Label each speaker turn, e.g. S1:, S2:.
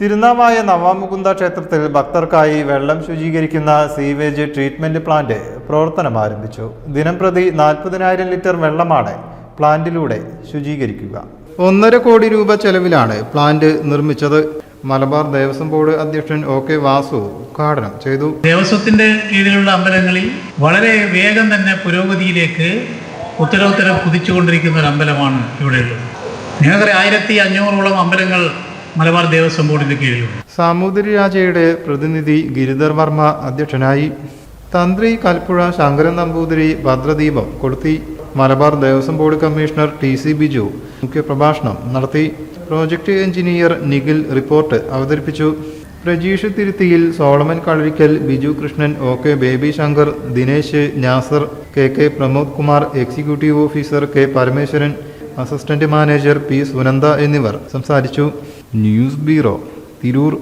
S1: തിരുനാവായ നവാമുകുന്ദ ക്ഷേത്രത്തിൽ ഭക്തർക്കായി വെള്ളം ശുചീകരിക്കുന്ന sewage treatment plant പ്രവർത്തനം ആരംഭിച്ചു. ദിനംപ്രതി നാൽപ്പതിനായിരം ലിറ്റർ വെള്ളമാണ് പ്ലാന്റിലൂടെ ശുചീകരിക്കുക. ഒന്നര കോടി രൂപ ചെലവിലാണ് പ്ലാന്റ് നിർമ്മിച്ചത്. മലബാർ ദേവസ്വം ബോർഡ് അധ്യക്ഷൻ ഒ കെ വാസു ഉദ്ഘാടനം ചെയ്തു.
S2: ദേവസ്വത്തിന്റെ കീഴിലുള്ള അമ്പലങ്ങളിൽ വളരെ വേഗം തന്നെ പുരോഗതിയിലേക്ക് ഉത്തരോത്തരം കുതിച്ചുകൊണ്ടിരിക്കുന്ന ഒരു അമ്പലമാണ് ഇവിടെയുള്ളത്. നിങ്ങൾക്കറിയാം ആയിരത്തി അഞ്ഞൂറോളം അമ്പലങ്ങൾ മലബാർ ദേവസ്വം ബോർഡിന്റെ കീഴിലുണ്ട്
S1: സാമൂതിരി രാജയുടെ പ്രതിനിധി ഗിരിധർ വർമ്മ അധ്യക്ഷനായി. തന്ത്രി കൽപ്പുഴ ശങ്കരൻ നമ്പൂതിരി ഭദ്രദീപം കൊളുത്തി. Malabar Devaswom board commissioner T C Biju. മുഖ്യപ്രഭാഷണം നടത്തി. പ്രോജക്ട് എഞ്ചിനീയർ നിഖിൽ റിപ്പോർട്ട് അവതരിപ്പിച്ചു. Prajeesh Thiruthiyil Solomon Kalarikkal Biju Krishnan O K Baby Shankar Dinesh Nasar K K Pramod Kumar executive officer K Parameswaran assistant manager P Sunanda എന്നിവർ സംസാരിച്ചു. News bureau Tirur.